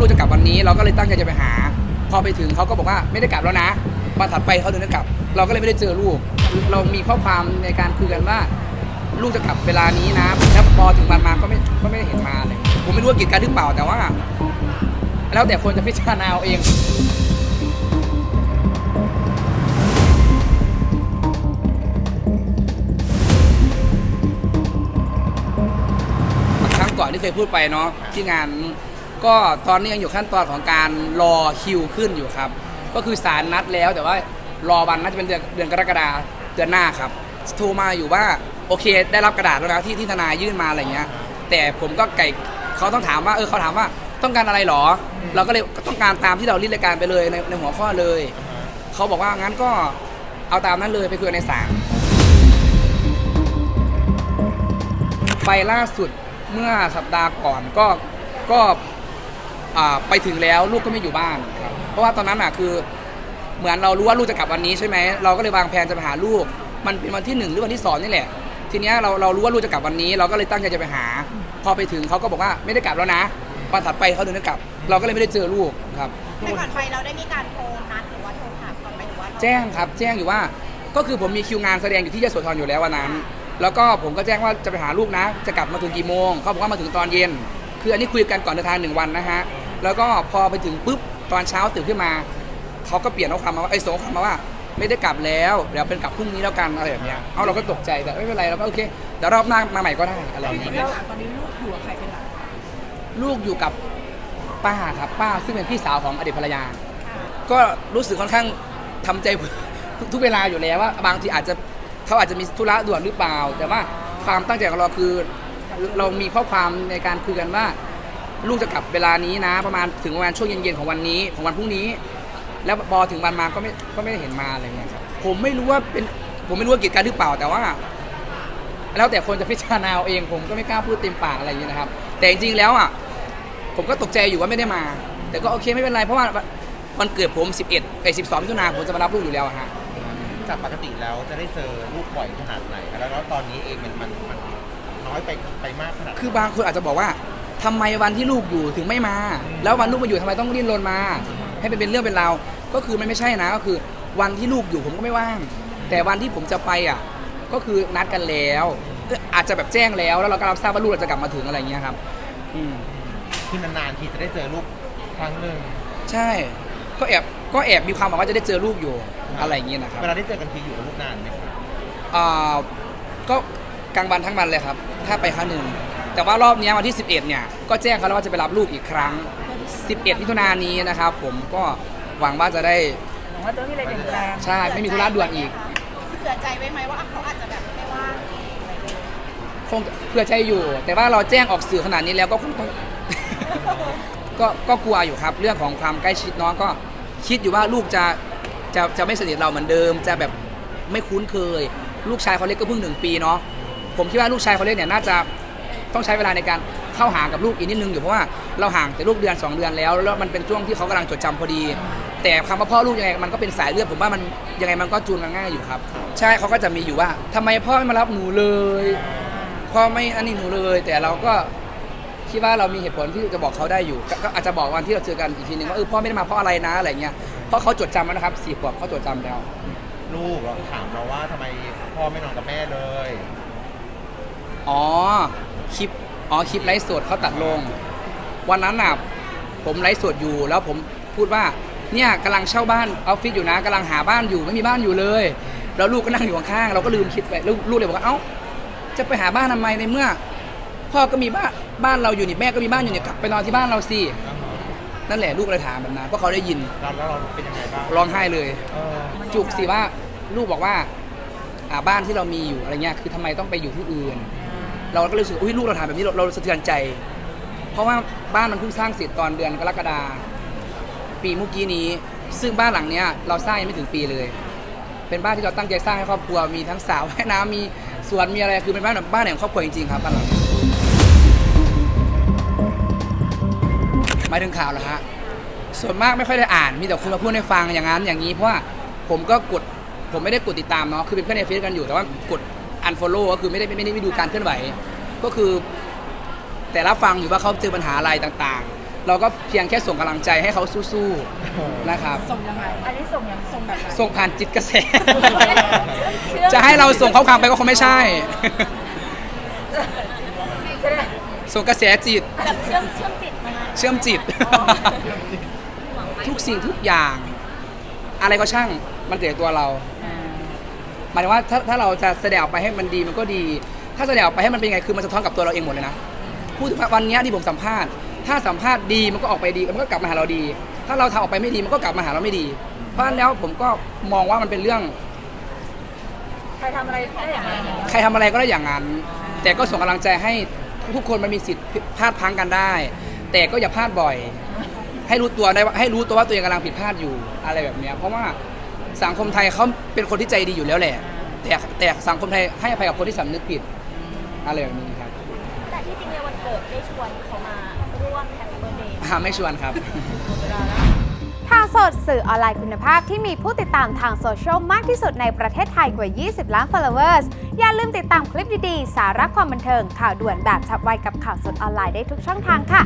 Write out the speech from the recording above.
ลูกจะกลับวันนี้ เราก็เลยตั้งใจจะไปหา พอไปถึงเขาก็บอกว่าไม่ได้กลับแล้วนะวันถัดไปเขาถึงจะกลับ เราก็เลยไม่ได้เจอลูก เรามีข้อความในการคุยกันว่า ลูกจะกลับเวลานี้นะแล้วพอถึงวันมาก็ไม่ก็ไม่ได้เห็นมาเลย ผมไม่รู้ว่ากีดกันหรือเปล่าแต่ว่า แล้วแต่คนจะพิจารณาเอาเองครั้งก่อนที่เคยพูดไปเนาะที่งาน ก็ตอนนี้ยังอยู่ขั้นตอนของการรอคิวขึ้นอยู่ครับ ก็คือสารนัดแล้วแต่ว่ารอวันน่าจะเป็นเดือนเดือนกรกฎาเดือนหน้าครับโทรมาอยู่ว่าโอเค ได้รับกระดาษแล้วนะที่ที่ทนายยื่นมาอะไรเงี้ย แต่ผมก็ไก่เขาต้องถามว่าเออเขาถามว่าต้องการอะไรหรอ เราก็เลยก็ต้องการตามที่เรารีดรายการไปเลยในในหัวข้อเลย เขาบอกว่างั้นก็เอาตามนั้นเลยไปคุยกันในศาลไปล่าสุดเมื่อสัปดาห์ก่อนก็ก็ อ่าไปถึงแล้วลูกก็ไม่อยู่บ้านครับเพราะว่าตอนนั้นอะคือ เหมือนเรารู้ว่าลูกจะกลับวันนี้ใช่ไหมเราก็เลยวางแผนจะไปหาลูก มันเป็นวันที่หนึ่งหรือวันที่สองนี่แหละ ทีเนี้ยเราเรารู้ว่าลูกจะกลับวันนี้ เราก็เลยตั้งใจจะไปหา พอไปถึงเขาก็บอกว่าไม่ได้กลับแล้วนะวันถัดไปเขาถึงจะกลับ เราก็เลยไม่ได้เจอลูกครับ แต่ก่อนไปเราได้มีการโทรนัดหรือว่าโทรถามก่อนไปหรือว่าเราแจ้งครับ แจ้งอยู่ว่าก็คือผมมีคิวงานแสดงอยู่ที่ยโสธรอยู่แล้ววันนั้น แล้วก็ผมก็แจ้งว่าจะไปหาลูกนะ จะกลับมาถึงกี่โมงเขาบอกว่ามาถึงตอนเย็น คืออันนี้คุยกันก่อนเดินทางหนึ่งวันนะฮะ แล้วก็พอไปถึงปุ๊บตอนเช้าตื่นขึ้นมา เขาก็เปลี่ยนข้อความมาว่าไอ้ยส่งข้อความมาว่า ไม่ได้กลับแล้วเดี๋ยวเป็นกลับพรุ่งนี้แล้วกันอะไรแบบเนี้ยเอาเราก็ตกใจแต่ไม่เป็นไรเราก็โอเคเดี๋ยวรอบหน้ามาใหม่ก็ได้อะไรอย่างเงี้ยตอนนี้ลูกอยู่กับใครเป็นหลักลูกอยู่กับป้าครับป้าซึ่งเป็นพี่สาวของอดีตภรรยา ค่ะก็รู้สึกค่อนข้างทำใจ ทุกทุกเวลาอยู่แล้วว่า บางทีอาจจะเขาอาจจะมีธุระด่วนหรือเปล่า แต่ว่าความตั้งใจของเราคือ เรามีข้อความในการคุยกันว่า ลูกจะกลับเวลานี้นะ ประมาณถึงประมาณช่วงเย็นๆของวันนี้ของวันพรุ่งนี้ แล้วพอถึงวันมาก็ไม่ก็ไม่ได้เห็นมาอะไรเงี้ยครับผมไม่รู้ว่าเป็นผมไม่รู้ว่ากีดกันหรือเปล่าแต่ว่า แล้วแต่คนจะพิจารณาเอาเองผมก็ไม่กล้าพูดเต็มปากอะไรอย่างเงี้ยนะครับ แต่จริงๆแล้วอะผมก็ตกใจอยู่ว่าไม่ได้มา แต่ก็โอเคไม่เป็นไรเพราะว่าวันเกิดผม 11ไอ้12มิถุนาผมจะมารับลูกอยู่แล้วอะฮะจากปกติแล้วจะได้เจอลูกบ่อยขนาดไหนครับแล้วตอนนี้เองมันมันมัน น้อยไปไปมากขนาดไหนคือบางคนอาจจะบอกว่าทำไมวันที่ลูกอยู่ถึงไม่มาแล้ววันลูกมาอยู่ทำไมต้องดิ้นรนมา ให้เป็นเป็นเรื่องเป็นราวก็คือมันไม่ใช่นะก็คือ วันที่ลูกอยู่ผมก็ไม่ว่าง แต่วันที่ผมจะไปอะ ก็คือนัดกันแล้วเอ่ออาจจะแบบแจ้งแล้วแล้วเราก็รับทราบว่าลูกเราจะกลับมาถึงอะไรอย่างเงี้ยครับ อืม คือนานๆทีจะได้เจอลูกครั้งหนึ่ง ใช่ ก็แอบก็แอบมีความหวังว่าจะได้เจอลูกอยู่อะไรอย่างเงี้ยนะครับเวลาได้เจอกันทีอยู่กับลูกนานไหมครับอ่าก็ กลางวันทั้งวันเลยครับ ถ้าไปครั้งหนึ่ง แต่ว่ารอบเนี้ยวันที่ 11 เนี่ย ก็แจ้งเขาแล้วว่าจะไปรับลูกอีกครั้ง 11มิถุนายนนี้นะครับผมก็หวังว่าจะได้หวังว่าจะไม่มีอะไรเปลี่ยนแปลงใช่ไม่มีธุระด่วนอีกเผื่อใจไว้ไหมว่าเขาอาจจะแบบไม่ว่างอีกอะไรอย่างเงี้ยคงเพื่อใจอยู่ แต่ว่าเราแจ้งออกสื่อขนาดนี้แล้วก็คงต้องก็ก็กลัวอยู่ครับ เรื่องของความใกล้ชิดน้องก็คิดอยู่ว่าลูกจะจะจะไม่สนิทเราเหมือนเดิม จะแบบไม่คุ้นเคย ลูกชายเขาเล็กก็เพิ่งหนึ่งปีเนาะ ผมคิดว่าลูกชายเขาเล็กเนี่ยน่าจะต้องใช้เวลาในการเข้าหากับลูกอีกนิดนึงอยู่เพราะว่าเราห่างแต่ลูกเดือน 2 เดือนแล้วแล้วมันเป็นช่วงที่เขากำลังจดจำพอดี แต่คำว่าพ่อลูกยังไงมันก็เป็นสายเลือดผมว่ามันยังไงมันก็จูนกันง่ายอยู่ครับ ใช่เขาก็จะมีอยู่ว่าทำไมพ่อไม่มารับหนูเลยพ่อไม่อันนี้หนูเลย แต่เราก็คิดว่าเรามีเหตุผลที่จะบอกเขาได้อยู่ก็ก็อาจจะบอกวันที่เราเจอกันอีกทีนึงว่าเออพ่อไม่ได้มาเพราะอะไรนะอะไรเงี้ยเพราะเขาจดจำแล้วนะครับสี่ขวบเขาจดจำแล้ว ลูกเราถามเราว่าทำไมพ่อไม่นอนกับแม่เลย อ๋อคลิปอ๋อคลิปไลฟ์สดเขาตัดลง วันนั้นน่ะผมไลฟ์สดอยู่แล้วผมพูดว่าเนี่ยกำลังเช่าบ้านออฟฟิศอยู่นะกำลังหาบ้านอยู่ไม่มีบ้านอยู่เลย แล้วลูกก็นั่งอยู่ข้างๆเราก็ลืมคิดไปลูกลูกเลยบอกว่าเอ้าจะไปหาบ้านทำไมในเมื่อ พ่อก็มีบ้านบ้านเราอยู่นี่แม่ก็มีบ้านอยู่นี่กลับไปนอนที่บ้านเราสินั่นแหละลูกเลยถามแบบนั้นเพราะเขาได้ยินแล้วแล้วเราเป็นยังไงบ้างร้องไห้เลยเออจุกสิว่าลูกบอกว่าอ่าบ้านที่เรามีอยู่อะไรเงี้ยคือทำไมต้องไปอยู่ที่อื่น เราก็เลยรู้สึกอุ้ยลูกเราถามแบบนี้เราเราสะเทือนใจ เพราะว่าบ้านมันเพิ่งสร้างเสร็จตอนเดือนกรกฎาปีเมื่อกี้นี้ ซึ่งบ้านหลังเนี้ยเราสร้างยังไม่ถึงปีเลย เป็นบ้านที่เราตั้งใจสร้างให้ครอบครัวมีทั้งสระว่ายน้ำมีสวนมีอะไรคือเป็นบ้านแบบบ้านแห่งครอบครัวจริงๆครับบ้านเราหมายถึงข่าวเหรอฮะส่วนมากไม่ค่อยได้อ่านมีแต่คนมาพูดให้ฟังอย่างนั้นอย่างนี้เพราะว่าผมก็กดผมไม่ได้กดติดตามเนาะคือเป็นเพื่อนในเฟซกันอยู่แต่ว่ากด unfollow ก็คือไม่ได้ไม่ได้ไม่ดูการเคลื่อนไหว ก็คือ แต่รับฟังอยู่ว่าเขาเจอปัญหาอะไรต่างๆ เราก็เพียงแค่ส่งกำลังใจให้เขาสู้ๆนะครับ ส่งยังไง อันนี้ส่งยังส่งแบบไหนส่งผ่านจิตกระแสเชื่อจะให้เราส่งข้อความไปก็คงไม่ใช่ใช่ไหมส่งกระแสจิต แบบเชื่อมเชื่อมจิตมาเชื่อมจิต ทุกสิ่งทุกอย่าง อะไรก็ช่างมันเกิดจากตัวเรา หมายถึงว่าถ้าถ้าเราจะแสดงออกไปให้มันดีมันก็ดี ถ้าแสดงออกไปให้มันเป็นยังไงคือมันสะท้อนกับตัวเราเองหมดเลยนะพูดถึงว่าวันเนี้ยที่ผมสัมภาษณ์ ถ้าสัมภาษณ์ดีมันก็ออกไปดีมันก็กลับมาหาเราดี ถ้าเราทำออกไปไม่ดีมันก็กลับมาหาเราไม่ดี เพราะฉะนั้นแล้วผมก็มองว่ามันเป็นเรื่อง ใครทำอะไรได้อย่างไรใครทำอะไรก็ได้อย่างนั้น แต่ก็ส่งกำลังใจให้ทุกคนมันมีสิทธิ์พลาดพลังกันได้ แต่ก็อย่าพลาดบ่อย ให้รู้ตัวได้ว่าให้รู้ตัวว่าตัวเองกำลังผิดพลาดอยู่อะไรแบบเนี้ยเพราะว่า สังคมไทยเขาเป็นคนที่ใจดีอยู่แล้วแหละ แต่แต่สังคมไทยให้อภัยกับคนที่สำนึกผิดอะไรแบบนี้ครับแต่ที่จริงในวันเกิดได้ชวนเขามาร่วมแฮปปี้เบิร์เดย์หาไม่ชวนครับ ข่าวสดสื่อออนไลน์คุณภาพที่มีผู้ติดตามทางโซเชียลมากที่สุดในประเทศไทยกว่า 20 ล้าน followers อย่าลืมติดตามคลิปดีๆ สาระความบันเทิง ข่าวด่วนแบบฉับไวกับข่าวสดออนไลน์ได้ทุกช่องทางค่ะ